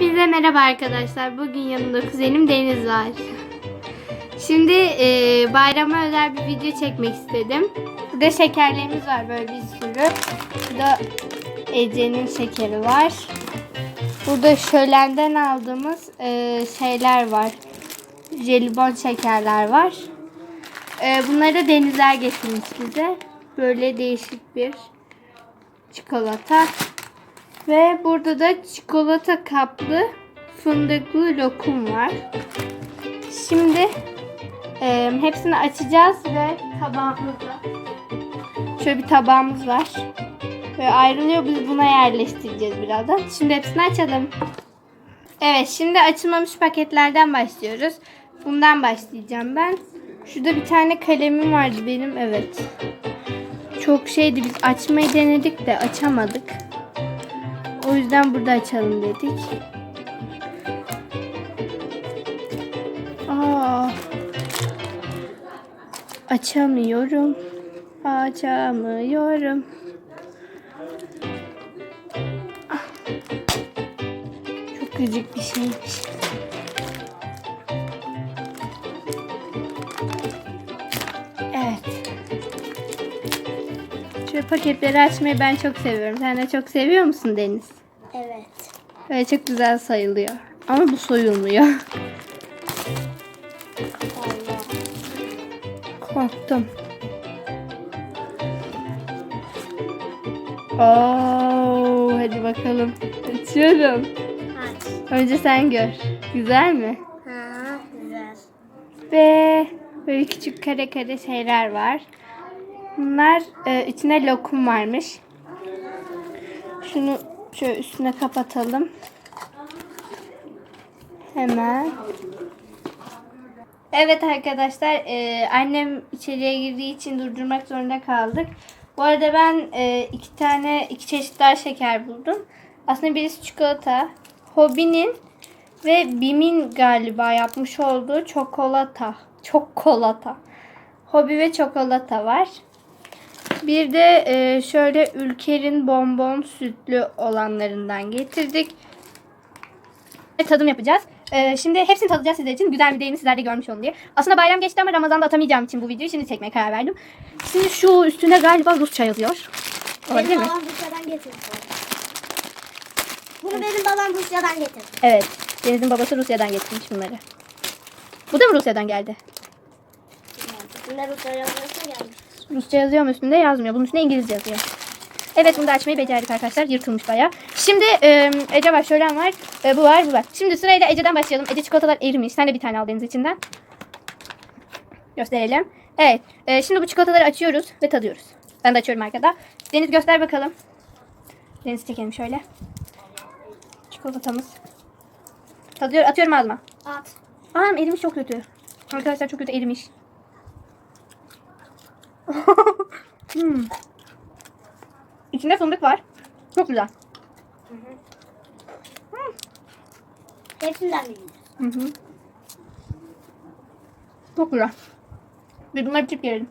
Hepinize merhaba arkadaşlar. Bugün yanımda kuzenim Deniz var. Şimdi e, bayrama özel bir video çekmek istedim. Burada şekerlerimiz var böyle bir sürü. Burada Ece'nin şekeri var. Burada şölenden aldığımız e, şeyler var. Jelibon şekerler var. E, bunları da Denizler getirmiş bize. Böyle değişik bir çikolata. Ve burada da çikolata kaplı fındıklı lokum var. Şimdi e, hepsini açacağız ve tabağımızda şöyle bir tabağımız var. Böyle ayrılıyor biz buna yerleştireceğiz birazdan. Şimdi hepsini açalım. Evet şimdi açılmamış paketlerden başlıyoruz. Bundan başlayacağım ben. Şurada bir tane kalemim vardı benim evet. Çok şeydi biz açmayı denedik de açamadık. O yüzden burada açalım dedik. Aa, açamıyorum. Açamıyorum. Ah. Çok gıcık bir şeymiş. Evet. Şöyle paketleri açmayı ben çok seviyorum. Sen de çok seviyor musun Deniz? Evet. Böyle çok güzel sayılıyor. Ama bu soyulmuyor. Allah. Korktum. Oo, hadi bakalım. Açıyorum. Aç. Önce sen gör. Güzel mi? Ha, güzel. Ve böyle küçük kare kare şeyler var. Bunlar e, içine lokum varmış. Şunu şöyle üstüne kapatalım. Hemen. Evet arkadaşlar e, annem içeriye girdiği için durdurmak zorunda kaldık. Bu arada ben e, iki tane iki çeşit daha şeker buldum. Aslında birisi çikolata. Hobinin ve Bim'in galiba yapmış olduğu çikolata. Çikolata. Hobi ve çikolata var. Bir de e, şöyle Ülker'in bonbon sütlü olanlarından getirdik. Tadım yapacağız. E, şimdi hepsini tadacağız sizler için. Güzel bir değerini sizler de görmüş olun diye. Aslında bayram geçti ama Ramazan'da atamayacağım için bu videoyu şimdi çekmeye karar verdim. Şimdi şu üstüne galiba Rusça yazıyor. Olabilir Benim mi? babam Rusya'dan getirdi. Bunu benim babam Rusya'dan getirdi. Evet. Deniz'in babası Rusya'dan getirmiş bunları. Bu da mı Rusya'dan geldi? Şimdi Rusya yazıyorsa gelmiş. Rusça yazıyor mu üstünde yazmıyor. Bunun üstünde İngilizce yazıyor. Evet bunu da açmayı becerdik arkadaşlar. Yırtılmış baya. Şimdi e, Ece var, Şölen var. E, bu var, bu var. Şimdi sırayla Ece'den başlayalım. Ece çikolatalar erimiş. Sen de bir tane al Deniz içinden. Gösterelim. Evet. e, şimdi bu çikolataları açıyoruz ve tadıyoruz. Ben de açıyorum arkada. Deniz göster bakalım. Deniz çekelim şöyle. Çikolatamız. Tadıyor, atıyorum ağzıma. At. Anam erimiş çok kötü. Arkadaşlar çok kötü erimiş. hmm. İçinde fındık var. Çok güzel. Hepsinden mi? Hı hı. Çok güzel. Bir bunları bitirip yiyelim.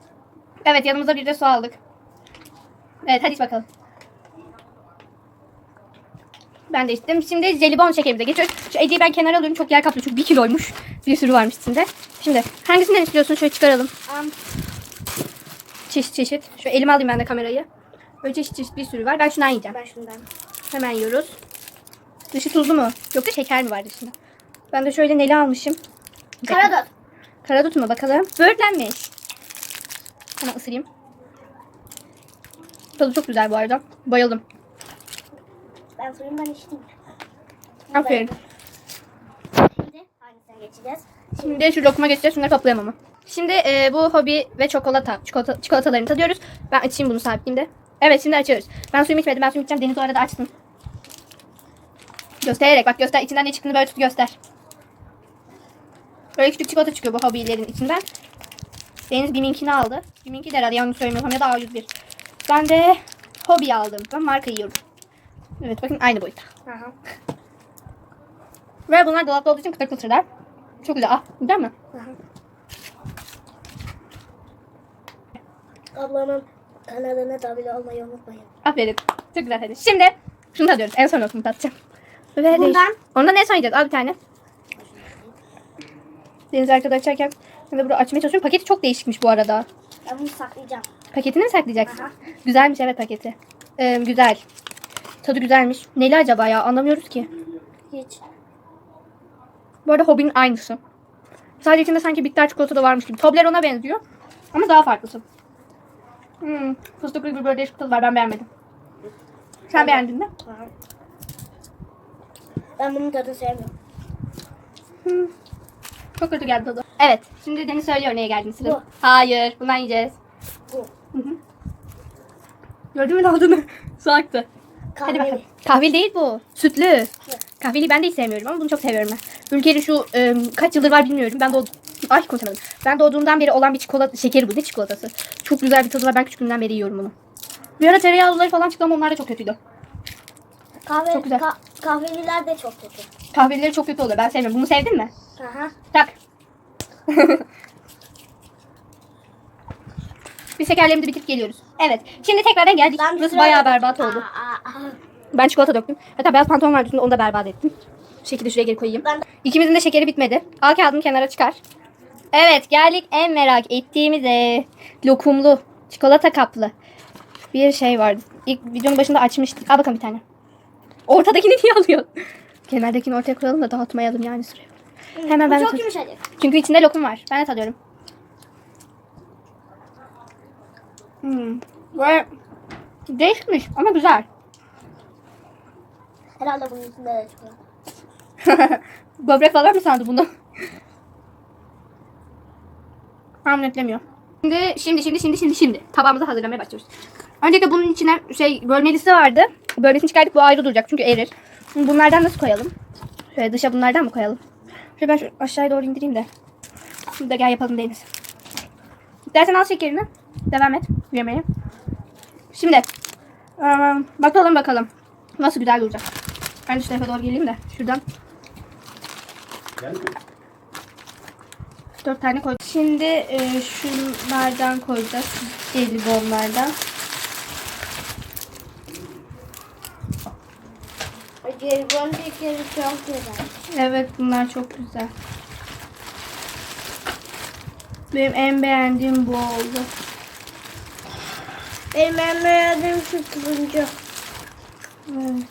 Evet yanımıza bir de su aldık. Evet hadi iç bakalım. Ben de içtim. Şimdi jelibon şekerimize geçiyoruz. Şu Ece'yi ben kenara alıyorum. Çok yer kaplıyor. Çünkü bir kiloymuş. Bir sürü varmış içinde. Şimdi hangisinden istiyorsun? Şöyle çıkaralım. Am. Çeşit çeşit. Şu elime alayım ben de kamerayı. Böyle çeşit çeşit bir sürü var. Ben şundan yiyeceğim. Ben şundan. Hemen yiyoruz. Dışı tuzlu mu? Yoksa şeker mi var dışında? Ben de şöyle neli almışım. Karadut. Karadut mu bakalım? Böğürtlenmiş. Hemen ısırayım. Tadı çok güzel bu arada. Bayıldım. Ben suyumdan içtim. Aferin. Şimdi hangisine geçeceğiz? Şimdi şu lokma geçeceğiz. Şunları toplayamam ama. Şimdi e, bu hobi ve çikolata, çikolata çikolatalarını tadıyoruz. Ben açayım bunu sabitleyeyim de. Evet şimdi açıyoruz. Ben suyumu içmedim. Ben suyumu içeceğim. Deniz o arada açsın. Göstererek bak göster. İçinden ne çıktığını böyle tut göster. Böyle küçük çikolata çıkıyor bu hobilerin içinden. Deniz Bim'inkini aldı. Bim'inki de herhalde yanlış söylemiyorsam ya da A101. Ben de hobi aldım. Ben marka yiyorum. Evet bakın aynı boyutta. Aha. Ve bunlar dolapta olduğu için kıtır kıtırlar. Çok güzel. Ah güzel mi? Aha. Ablamın kanalına da abone olmayı unutmayın. Aferin. Çok güzel hadi. Şimdi şunu tadıyoruz. En son olsun tadacağım. Ve değiş- Bundan. Ondan ne sayacağız? Al bir tane. Deniz arkada açarken ben de burada açmaya çalışıyorum. Paketi çok değişikmiş bu arada. Ben bunu saklayacağım. Paketini mi saklayacaksın? Aha. Güzelmiş evet paketi. Ee, güzel. Tadı güzelmiş. Neli acaba ya? Anlamıyoruz ki. Hiç. Bu arada Hobby'nin aynısı. Sadece içinde sanki bitter çikolata da varmış gibi. Toblerone'a benziyor. Ama daha farklısı. Hmm, fıstıklı bir böyle değişik tadı var. Ben beğenmedim. Sen beğendin mi? Ben bunun tadını sevmiyorum. Hmm. Çok kötü geldi tadı. Evet. Şimdi Deniz söylüyor neye geldiğini sıra. Bu. Hayır. Bundan yiyeceğiz. Bu. Hı hı. Gördün mü ne olduğunu? Su aktı. Hadi bakalım. Kahveli değil bu. Sütlü. Kahveli ben de hiç sevmiyorum ama bunu çok seviyorum ben. Ülkeli şu e, kaç yıldır var bilmiyorum. Ben doğdum. Ay konuşamadım. Ben doğduğumdan beri olan bir çikolata şekeri bu. Ne çikolatası? Çok güzel bir tadı var. Ben küçüklüğümden beri yiyorum bunu. Bir ara tereyağlıları falan çıktı ama onlar da çok kötüydü. Kahve, Çok güzel. ka- kahveliler de çok kötü. Kahvelileri çok kötü oluyor. Ben sevmiyorum. Bunu sevdin mi? Aha. Tak. Biz şekerlerimizi bitirip geliyoruz. Evet. Şimdi tekrardan geldik. Ben Burası bayağı berbat oldu. Aa, aa. Ben çikolata döktüm. Hatta beyaz pantolon vardı üstünde onu da berbat ettim. Şekilde şuraya geri koyayım. Ben- İkimizin de şekeri bitmedi. Al kağıdını kenara çıkar. Evet geldik en merak ettiğimize. Lokumlu, çikolata kaplı bir şey vardı. İlk videonun başında açmıştık. Al bakalım bir tane. Ortadakini niye alıyorsun? Kenardakini ortaya koyalım da dağıtmayalım yani sıraya. Hemen Bu ben de çok yumuşacık. Çünkü içinde lokum var. Ben de tadıyorum. Hmm. Böyle değişmiş ama güzel. Herhalde bunun içinde de çikolata. Böbrek falan mı sandı bunu? Tahmin etlemiyor. Şimdi, şimdi, şimdi, şimdi, şimdi, şimdi. Tabağımızı hazırlamaya başlıyoruz. Öncelikle bunun içine şey bölmelisi vardı. Bölmesini çıkardık bu ayrı duracak çünkü erir. Şimdi bunlardan nasıl koyalım? Şöyle dışa bunlardan mı koyalım? Şöyle ben şu aşağıya doğru indireyim de. Şimdi de gel yapalım Deniz. Dersen al şekerini. Devam et yemeğe. Şimdi bakalım bakalım. Nasıl güzel duracak. Ben şu tarafa doğru geleyim de şuradan Dört tane koyduk. Şimdi e, şunlardan koyacağız. Jelibonlardan. Jelibon şekeri çok güzel. Evet bunlar çok güzel. Benim en beğendiğim bu oldu. Benim en beğendiğim şu turuncu. Evet.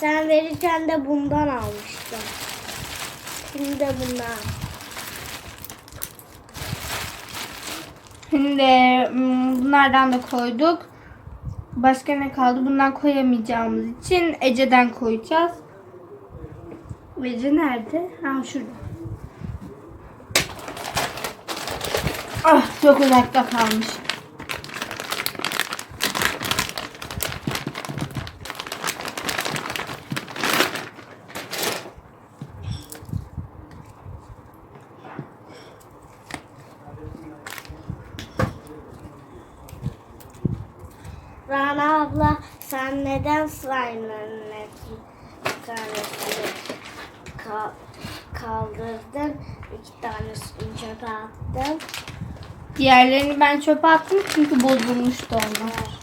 Sen verirken de bundan almıştım. Şimdi de bundan. Şimdi hmm, bunlardan da koyduk. Başka ne kaldı? Bundan koyamayacağımız için Ece'den koyacağız. Ece nerede? Ha şurada. Ah çok uzakta kalmış. Neden slime'ların hepsi- bir tanesini ka- kaldırdın? İki tanesini çöpe attın. Diğerlerini ben çöpe attım çünkü bozulmuştu onlar.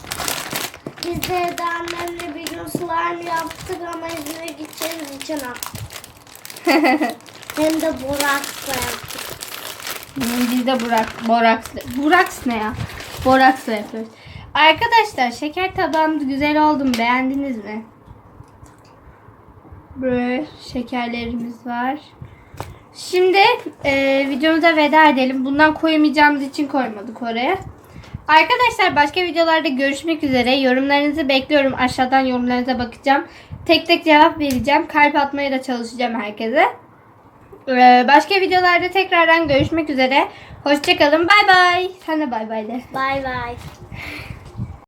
Biz de evde annemle bir gün slime yaptık ama İzmir'e gideceğimiz için attık. Hem de boraksla yaptık. Biz de Burak, Boraks, Buraks ne ya? Boraksla yapıyoruz. Arkadaşlar şeker tabağımız güzel oldu mu? Beğendiniz mi? Böyle şekerlerimiz var. Şimdi e, videomuza veda edelim. Bundan koyamayacağımız için koymadık oraya. Arkadaşlar başka videolarda görüşmek üzere. Yorumlarınızı bekliyorum. Aşağıdan yorumlarınıza bakacağım. Tek tek cevap vereceğim. Kalp atmaya da çalışacağım herkese. Ee, Başka videolarda tekrardan görüşmek üzere. Hoşçakalın. Bay bay. Sen de bay bay de. Bay bay.